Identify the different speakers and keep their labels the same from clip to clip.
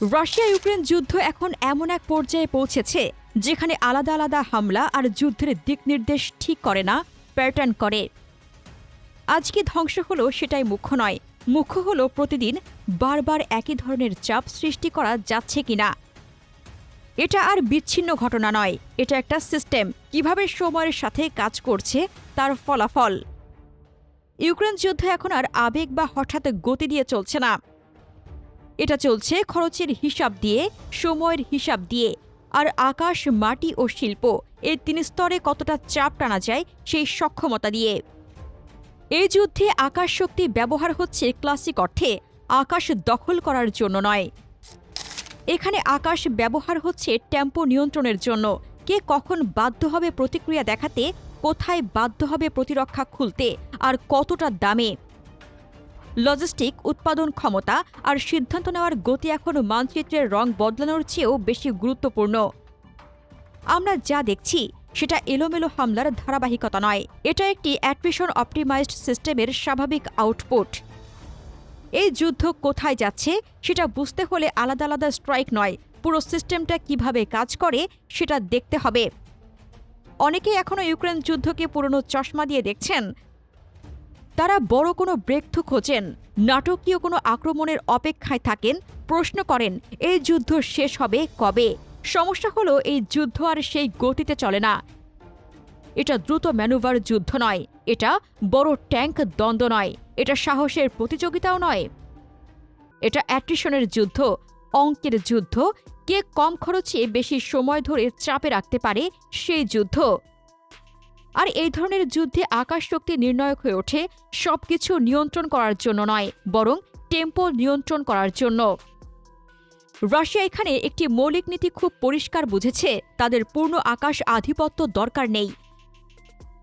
Speaker 1: Russia Ukraine যুদ্ধ এখন এমন এক পর্যায়ে পৌঁছেছে, যেখানে আলাদা আলাদা হামলা আর যুদ্ধের দিক নির্দেশ ঠিক করে না প্যাটার্ন করে। আজকে ধ্বংস হলো সেটাই মুখ্য নয়। মুখ্য হলো প্রতিদিন বারবার একই ধরনের চাপ সৃষ্টি করা যাচ্ছে কিনা। এটা আর বিচ্ছিন্ন ঘটনা নয়, এটা একটা সিস্টেম কীভাবে সময়ের সাথে কাজ করছে তার ফলাফল। ইউক্রেন যুদ্ধ এখন আর আবেগ বা হঠাৎ গতি দিয়ে চলছে না। এটা চলছে খরচের হিসাব দিয়ে, সময়ের হিসাব দিয়ে। আর আকাশ, মাটি ও শিল্প এই তিন স্তরে কতটা চাপ টানা যায় সেই সক্ষমতা দিয়ে। এই যুদ্ধে আকাশ শক্তি ব্যবহার হচ্ছে ক্লাসিক অর্থে, আকাশ দখল করার জন্য নয়। এখানে আকাশ ব্যবহার হচ্ছে টেম্পো নিয়ন্ত্রণের জন্য। কে কখন বাধ্য হবে প্রতিক্রিয়া দেখাতে, কোথায় বাধ্য হবে প্রতিরক্ষা খুলতে, আর কতটা দামে? লজিস্টিক উৎপাদন ক্ষমতা আর সিদ্ধান্ত নেওয়ার গতি এখন মানচিত্রের রং বদলানোর চেয়েও বেশি গুরুত্বপূর্ণ। আমরা যা দেখছি, সেটা এলোমেলো হামলার ধারাবাহিকতা নয়। এটা একটি অ্যাট্রিশন অপটিমাইজড সিস্টেমের স্বাভাবিক আউটপুট। এই যুদ্ধ কোথায় যাচ্ছে, সেটা বুঝতে হলে আলাদা আলাদা স্ট্রাইক নয়। পুরো সিস্টেমটা কীভাবে কাজ করে, সেটা দেখতে হবে। অনেকেই এখনও ইউক্রেন যুদ্ধকে পুরনো চশমা দিয়ে দেখছেন। তারা বড় কোনো ব্রেকথ্রু খোঁজেন, নাটকীয় কোনো আক্রমণের অপেক্ষায় থাকেন, প্রশ্ন করেন, এই যুদ্ধ শেষ হবে কবে? সমস্যা হলো এই যুদ্ধ আর সেই গতিতে চলে না। এটা দ্রুত ম্যানুভার যুদ্ধ নয়, এটা বড় ট্যাঙ্ক দ্বন্দ্ব নয়, এটা সাহসের প্রতিযোগিতাও নয়। এটা অ্যাট্রিশনের যুদ্ধ, অঙ্কের যুদ্ধ, কে কম খরচে বেশি সময় ধরে চাপে রাখতে পারে সেই যুদ্ধ। আর এই ধরনের যুদ্ধে আকাশ শক্তি নির্ণায়ক হয়ে ওঠে, সবকিছু নিয়ন্ত্রণ করার জন্য নয়, বরং টেম্পো নিয়ন্ত্রণ করার জন্য। রাশিয়া এখানে একটি মৌলিক নীতি খুব পরিষ্কার বুঝেছে, তাদের পূর্ণ আকাশ আধিপত্য দরকার নেই।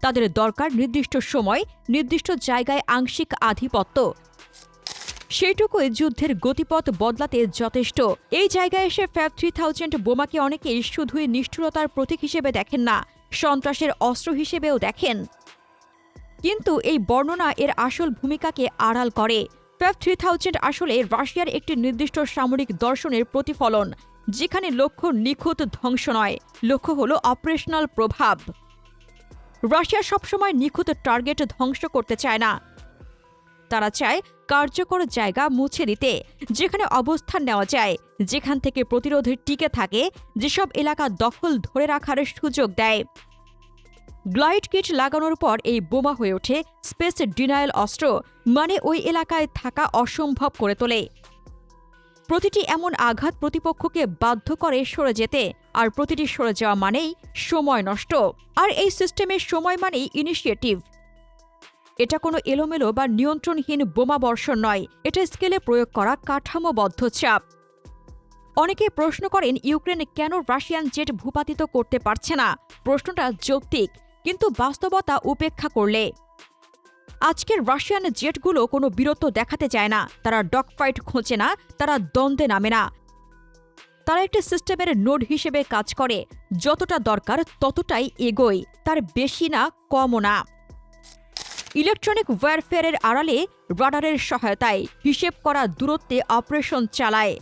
Speaker 1: তাদের দরকার নির্দিষ্ট সময়, নির্দিষ্ট জায়গায় আংশিক আধিপত্য। সেইটুকুই যুদ্ধের গতিপথ বদলাতে যথেষ্ট। এই জায়গায় এসে ফ্যাব থ্রি থাউজেন্ড বোমাকে অনেকেই শুধুই নিষ্ঠুরতার প্রতীক হিসেবে দেখেন না। সন্ত্রাসের অস্ত্র হিসেবেও দেখেন। কিন্তু এই বর্ণনা এর আসল ভূমিকাকে আড়াল করে। ফেফ থ্রি থাউজেন্ড আসলে রাশিয়ার একটি নির্দিষ্ট সামরিক দর্শনের প্রতিফলন, যেখানে লক্ষ্য নিখুঁত ধ্বংস নয়, লক্ষ্য হল অপারেশনাল প্রভাব। রাশিয়া সবসময় নিখুঁত টার্গেট ধ্বংস করতে চায় না তারা চায় কার্যকর জায়গা মুছে দিতে যেখানে অবস্থান নেওয়া যায়, যেখান থেকে প্রতিরোধ টিকে থাকে, যেসব এলাকা দখল ধরে রাখার সুযোগ দেয়। গ্লাইড কিট লাগানোর পর এই বোমা হয়ে ওঠে স্পেস ডিনায়াল অস্ত্র মানে ওই এলাকায় থাকা অসম্ভব করে তোলে। প্রতিটি এমন আঘাত প্রতিপক্ষকে বাধ্য করে সরে যেতে, আর প্রতিটি সরে যাওয়া মানেই সময় নষ্ট। আর এই সিস্টেমের সময় মানেই ইনিশিয়েটিভ এটা কোনো এলোমেলো বা নিয়ন্ত্রণহীন বোমা বর্ষণ নয়। এটা স্কেলে প্রয়োগ করা কাঠামোবদ্ধ চাপ। অনেকে প্রশ্ন করেন, ইউক্রেন কেন রাশিয়ান জেট ভূপাতিত করতে পারছে না? প্রশ্নটা যৌক্তিক, কিন্তু বাস্তবতা উপেক্ষা করলে। আজকের রাশিয়ান জেটগুলো কোনো বীরত্ব দেখাতে চায় না। তারা ডকফাইট খোঁজে না, তারা দ্বন্দ্বে নামে না। তারা একটি সিস্টেমের নোড হিসেবে কাজ করে। যতটা দরকার ততটাই এগোয়, তার বেশি না, কমও না। ইলেকট্রনিক ওয়ারফেয়ারের আড়ালে রাডারের সহায়তায় হিসেব করা দূরত্বে অপারেশন চালায়।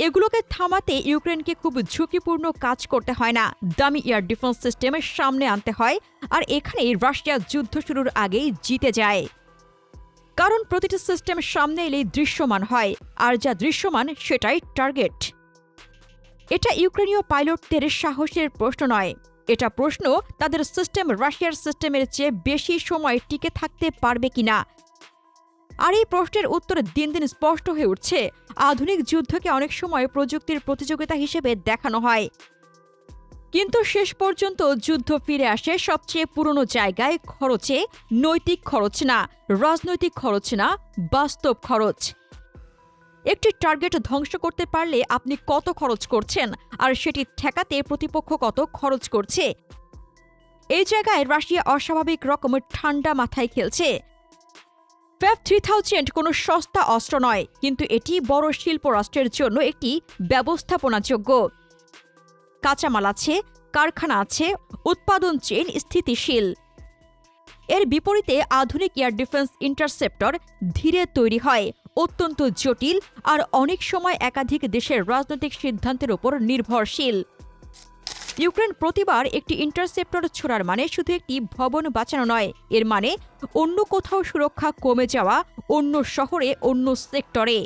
Speaker 1: এগুলোকে থামাতে ইউক্রেনকে খুব ঝুঁকিপূর্ণ কাজ করতে হয় না। দামি এয়ার ডিফেন্স সিস্টেমের সামনে আনতে হয় আর এখানেই রাশিয়া যুদ্ধ শুরুর আগেই জিতে যায়। কারণ প্রতিটি সিস্টেম সামনে এলেই দৃশ্যমান হয়, আর যা দৃশ্যমান সেটাই টার্গেট। এটা ইউক্রেনীয় পাইলটদের সাহসের প্রশ্ন নয়। এটা প্রশ্ন, তাদের সিস্টেম রাশিয়ার সিস্টেমের চেয়ে বেশি সময় টিকে থাকতে পারবে কিনা? আর এই প্রশ্নের উত্তর দিন দিন স্পষ্ট হয়ে উঠছে। আধুনিক যুদ্ধকে অনেক সময় প্রযুক্তির প্রতিযোগিতা হিসেবে দেখানো হয়। কিন্তু শেষ পর্যন্ত যুদ্ধ ফিরে আসে সবচেয়ে পুরনো জায়গায় খরচে নৈতিক খরচ না, রাজনৈতিক খরচ না, বাস্তব খরচ। একটি টার্গেট ধ্বংস করতে পারলে আপনি কত খরচ করছেন? আর সেটি ঠেকাতে প্রতিপক্ষ কত খরচ করছে? এই জায়গায় রাশিয়া অস্বাভাবিক রকমের ঠান্ডা মাথায় খেলছে। ফ্যাব থ্রি থাউজেন্ড কোনো সস্তা অস্ত্র নয়, কিন্তু এটি বড় শিল্প রাষ্ট্রের জন্য একটি ব্যবস্থাপনাযোগ্য। কাঁচামাল আছে, কারখানা আছে, উৎপাদন চেইন স্থিতিশীল। এর বিপরীতে আধুনিক এয়ার ডিফেন্স ইন্টারসেপ্টর ধীরে তৈরি হয়। অত্যন্ত জটিল আর অনেক সময় একাধিক দেশের রাজনৈতিক সিদ্ধান্তের উপর নির্ভরশীল। ইউক্রেন প্রতিবার একটি ইন্টারসেপ্টর ছোড়ার মানে শুধু একটি ভবন বাঁচানো নয়, এর মানে অন্য কোথাও সুরক্ষা কমে যাওয়া অন্য শহরে, অন্য সেক্টরে।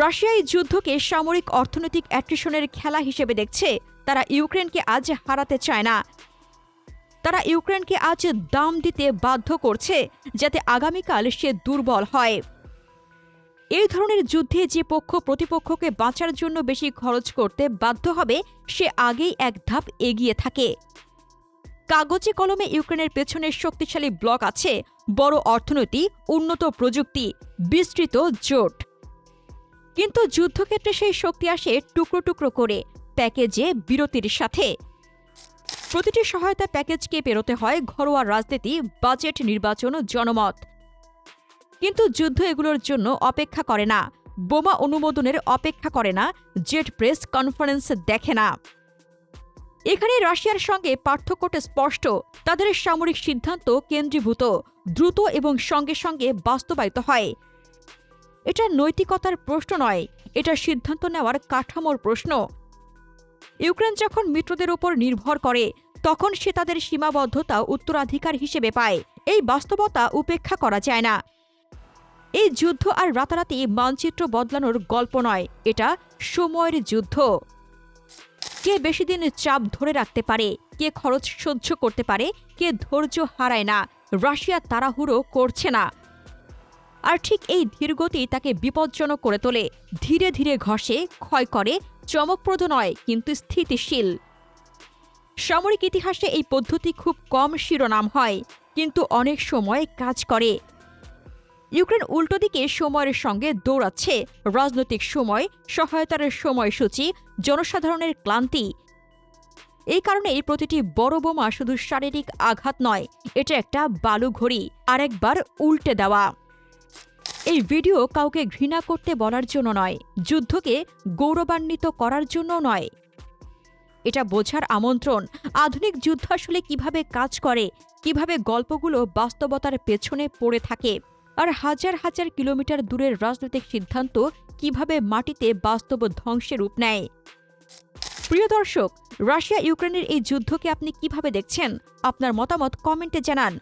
Speaker 1: রাশিয়া এই যুদ্ধকে সামরিক অর্থনৈতিক অ্যাট্রিশনের খেলা হিসেবে দেখছে, তারা ইউক্রেনকে আজ হারাতে চায় না। তারা ইউক্রেনকে আজ দাম দিতে বাধ্য করছে, যাতে আগামীকাল সে দুর্বল হয়। এই ধরনের যুদ্ধে যে পক্ষ প্রতিপক্ষকে বাঁচার জন্য বেশি খরচ করতে বাধ্য হবে, সে আগেই এক ধাপ এগিয়ে থাকে। কাগজে কলমে ইউক্রেনের পেছনে শক্তিশালী ব্লক আছে, বড় অর্থনীতি উন্নত প্রযুক্তি, বিস্তৃত জোট। কিন্তু যুদ্ধক্ষেত্রে সেই শক্তি আসে টুকরো টুকরো করে, প্যাকেজে বিরতির সাথে। প্রতিটি সহায়তা প্যাকেজকে পেরোতে হয় ঘরোয়া রাজনীতি, বাজেট নির্বাচন, জনমত। কিন্তু যুদ্ধ এগুলোর জন্য অপেক্ষা করে না। বোমা অনুমোদনের অপেক্ষা করে না, জেট প্রেস কনফারেন্স দেখে না। এখানে রাশিয়ার সঙ্গে পার্থক্যটা স্পষ্ট। তাদের সামরিক সিদ্ধান্ত কেন্দ্রীভূত, দ্রুত এবং সঙ্গে সঙ্গে বাস্তবায়িত হয়। এটা নৈতিকতার প্রশ্ন নয়, এটা সিদ্ধান্ত নেওয়ার কাঠামোর প্রশ্ন। ইউক্রেন যখন মিত্রদের উপর নির্ভর করে, তখন সে তাদের সীমাবদ্ধতা উত্তরাধিকার হিসেবে পায়। এই বাস্তবতা উপেক্ষা করা যায় না। এই যুদ্ধ আর রাতারাতি মানচিত্র বদলানোর গল্প নয়, এটা সময়ের যুদ্ধ। কে বেশি দিন চাপ ধরে রাখতে পারে, কে খরচ সহ্য করতে পারে, কে ধৈর্য হারায় না, রাশিয়া তাড়াহুড়ো করছে না। আর ঠিক এই ধীরগতি তাকে বিপজ্জনক করে তোলে, ধীরে ধীরে ঘষে, ক্ষয় করে, চমকপ্রদ নয়, কিন্তু স্থিতিশীল। সামরিক ইতিহাসে এই পদ্ধতি খুব কম শিরোনাম হয়, কিন্তু অনেক সময় কাজ করে। ইউক্রেন উল্টো দিকে সময়ের সঙ্গে দৌড়াচ্ছে। রাজনৈতিক সময়, সহায়তার সময়সূচি, জনসাধারণের ক্লান্তি। এই কারণে প্রতিটি বড় বোমা শুধু শারীরিক আঘাত নয়, এটা একটা বালু বালুঘড়ি আরেকবার উল্টে দেওয়া। এই ভিডিও কাউকে ঘৃণা করতে বলার জন্য নয়, যুদ্ধকে গৌরবান্বিত করার জন্য নয়। এটা বোঝার আমন্ত্রণ, আধুনিক যুদ্ধ আসলে কীভাবে কাজ করে, কীভাবে গল্পগুলো বাস্তবতার পেছনে পড়ে থাকে। আর হাজার হাজার কিলোমিটার দূরের রাজনৈতিক সিদ্ধান্ত কীভাবে মাটিতে বাস্তব ধ্বংসের রূপ নেয়? প্রিয় দর্শক, রাশিয়া ইউক্রেনের এই যুদ্ধকে আপনি কীভাবে দেখছেন? আপনার মতামত কমেন্টে জানান।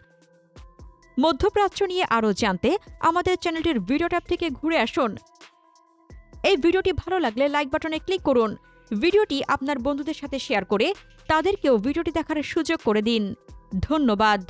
Speaker 1: মধ্যপ্রাচ্য নিয়ে আরও জানতে আমাদের চ্যানেলটির ভিডিও ট্যাব থেকে ঘুরে আসুন। এই ভিডিওটি ভালো লাগলে লাইক বাটনে ক্লিক করুন। ভিডিওটি আপনার বন্ধুদের সাথে শেয়ার করে তাদেরকেও ভিডিওটি দেখার সুযোগ করে দিন। ধন্যবাদ।